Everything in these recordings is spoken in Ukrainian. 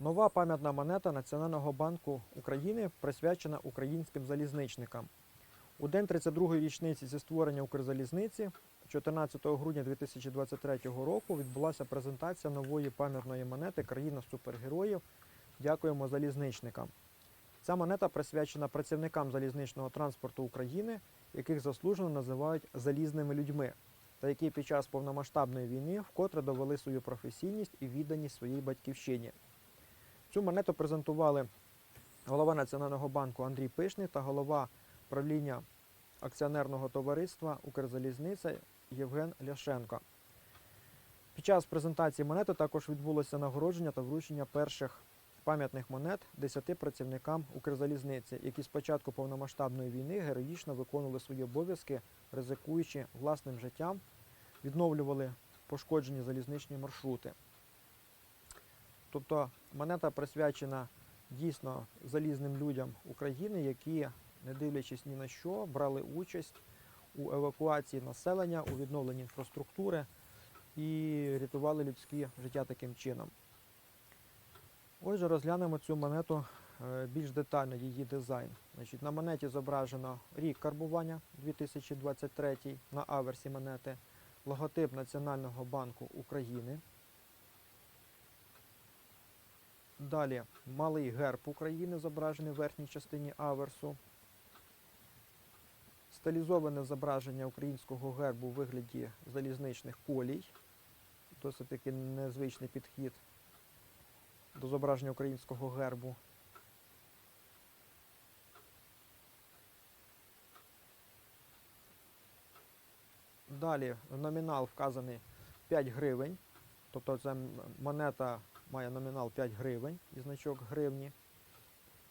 Нова пам'ятна монета Національного банку України присвячена українським залізничникам. У день 32-ї річниці зі створення Укрзалізниці 14 грудня 2023 року відбулася презентація нової пам'ятної монети Країна супергероїв. Дякуємо залізничникам. Ця монета присвячена працівникам залізничного транспорту України, яких заслужено називають залізними людьми, та які під час повномасштабної війни вкотре довели свою професійність і відданість своїй батьківщині. Цю монету презентували голова Національного банку Андрій Пишний та голова правління акціонерного товариства Укрзалізниця Євген Ляшенко. Під час презентації монети також відбулося нагородження та вручення перших пам'ятних монет 10 працівникам Укрзалізниці, які з початку повномасштабної війни героїчно виконували свої обов'язки, ризикуючи власним життям, відновлювали пошкоджені залізничні маршрути. Тобто монета присвячена дійсно залізним людям України, які, не дивлячись ні на що, брали участь у евакуації населення, у відновленні інфраструктури і рятували людські життя таким чином. Отже, розглянемо цю монету е, більш детально, її дизайн. Значить, на монеті зображено рік карбування 2023 на аверсі монети, логотип Національного банку України. Далі малий герб України зображений в верхній частині аверсу. Стилізоване зображення українського гербу у вигляді залізничних колій. Досить таки незвичний підхід до зображення українського гербу. Далі номінал вказаний 5 гривень. Тобто це монета має номінал 5 гривень і значок гривні.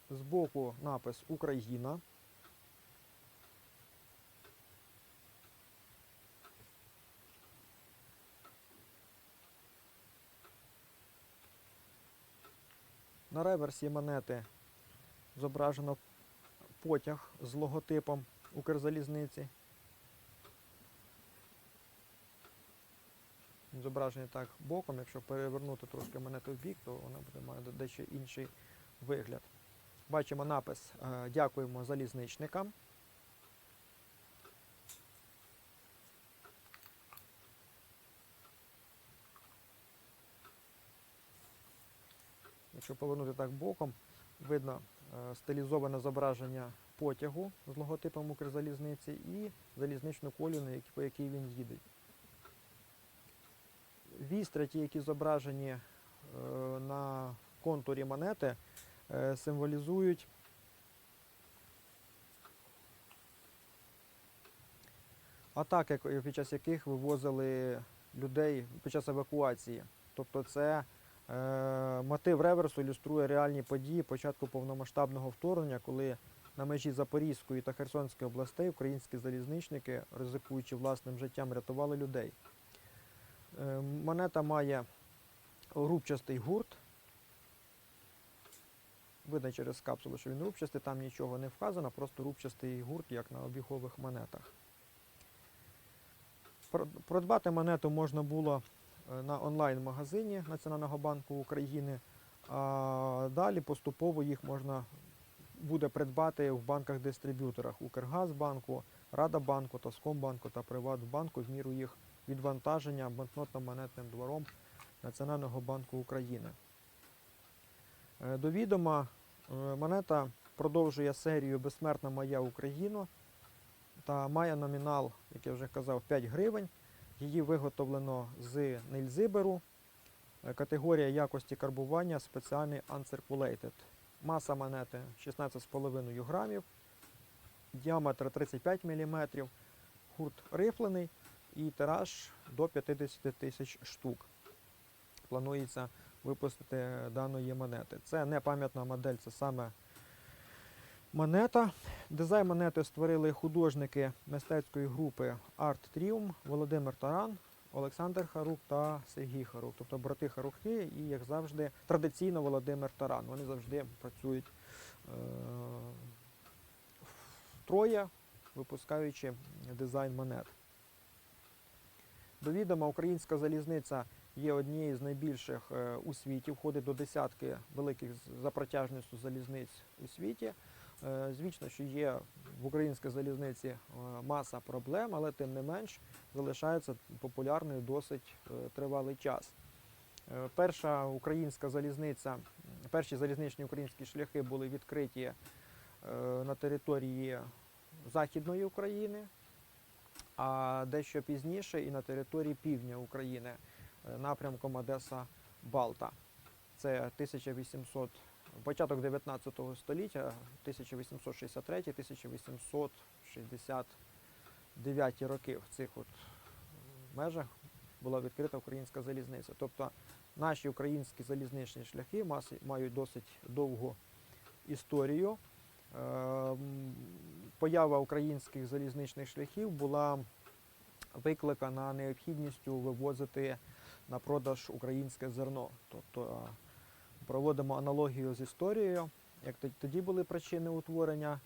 Збоку напис Україна. На реверсі монети зображено потяг з логотипом Укрзалізниці. Він зображений так боком. Якщо перевернути трошки монету в бік, то вона буде має дещо інший вигляд. Бачимо напис е, Дякуємо залізничникам. Якщо повернути так боком, видно е, стилізоване зображення потягу з логотипом Укрзалізниці і залізничну колію, по якій він їде. Вістря, ті, які зображені е, на контурі монети, е, символізують атаки, під час яких вивозили людей під час евакуації. Тобто це е, мотив реверсу ілюструє реальні події початку повномасштабного вторгнення, коли на межі Запорізької та Херсонської областей українські залізничники, ризикуючи власним життям, рятували людей. Е, Монета має рубчастий гурт. Видно через капсулу, що він рубчастий, там нічого не вказано, просто рубчастий гурт, як на обігових монетах. Про- Придбати монету можна було е, на онлайн-магазині Національного банку України, а далі поступово їх можна буде придбати в банках-дистриб'юторах Укргазбанку, Радабанку, Таскомбанку та Приватбанку в міру їх відвантаження банкнотно-монетним двором Національного банку України. Е, До відома е, монета продовжує серію Безсмертна моя Україна та має номінал, як я вже казав, 5 гривень. Її виготовлено з нильзиберу. Е, Категорія якості карбування спеціальний uncirculated. Маса монети 16,5 грамів, діаметр 35 мм, гурт рифлений і тираж до 50 тисяч штук. Планується випустити даної монети. Це не пам'ятна модель, це саме монета. Дизайн монети створили художники мистецької групи Art Trium Володимир Таран, Олександр Харук та Сергій Харук. Тобто брати Харухи і, як завжди, традиційно Володимир Таран. Вони завжди працюють е- втроє, випускаючи дизайн монет. До відома українська залізниця є однією з найбільших е, у світі, входить до десятки великих за протяжністю залізниць у світі. Е, Звісно, що є в українській залізниці е, маса проблем, але тим не менш залишається популярною досить тривалий час. Перша українська залізниця, перші залізничні українські шляхи були відкриті на території Західної України, а дещо пізніше і на території півдня України е, напрямком Одеса-Балта. Це 1800, початок 19 століття, 1863-1869 роки. В цих от межах була відкрита українська залізниця. Тобто наші українські залізничні шляхи мають досить довгу історію. Поява українських залізничних шляхів була викликана необхідністю вивозити на продаж українське зерно. Тобто проводимо аналогію з історією, як тоді були причини утворення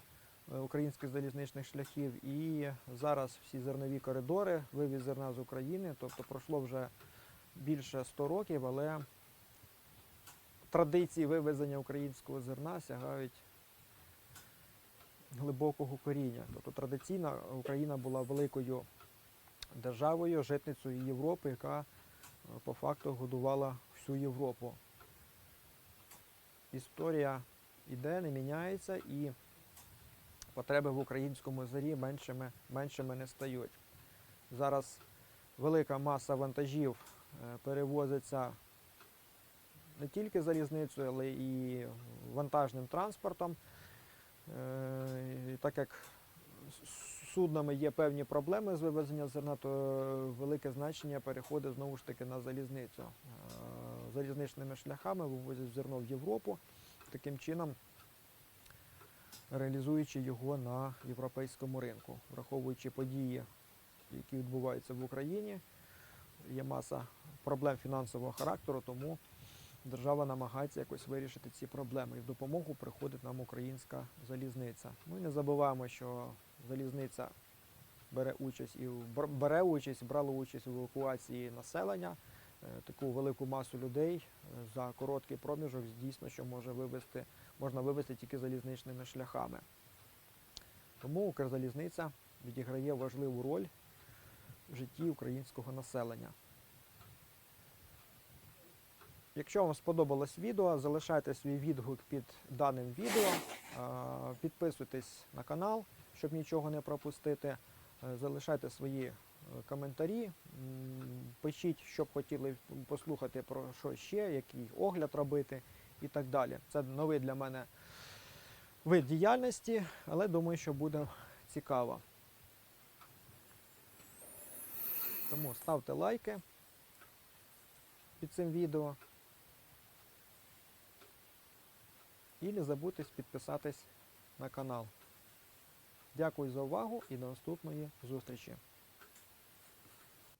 е, українських залізничних шляхів, і зараз всі зернові коридори, вивіз зерна з України, тобто пройшло вже більше 100 років, але традиції вивезення українського зерна сягають глибокого коріння. Тобто традиційна Україна була великою державою, житницею Європи, яка е, по факту годувала всю Європу. Історія іде, не міняється, і потреби в українському зері меншими, меншими не стають. Зараз велика маса вантажів е, перевозиться не тільки залізницею, але і вантажним транспортом. Е, і Так як суднами є певні проблеми з вивезенням зерна, то велике значення переходить знову ж таки на залізницю. Е, Залізничними шляхами вивозять зерно в Європу, таким чином реалізуючи його на європейському ринку, враховуючи події, які відбуваються в Україні. Є маса проблем фінансового характеру, тому держава намагається якось вирішити ці проблеми. І в допомогу приходить нам українська залізниця. Ну і не забуваємо, що залізниця бере участь і бере участь, брала участь в евакуації населення. Е, Таку велику масу людей е, за короткий проміжок дійсно, що може вивести, можна вивести тільки залізничними шляхами. Тому Укрзалізниця відіграє важливу роль в житті українського населення. Якщо вам сподобалось відео, залишайте свій відгук під даним відео, підписуйтесь на канал, щоб нічого не пропустити. Е, Залишайте свої е, коментарі, пишіть, що б хотіли послухати про що ще, який огляд робити і так далі. Це новий для мене вид діяльності, але думаю, що буде цікаво. Тому ставте лайки під цим відео. І не забудьте підписатись на канал. Дякую за увагу і до наступної зустрічі.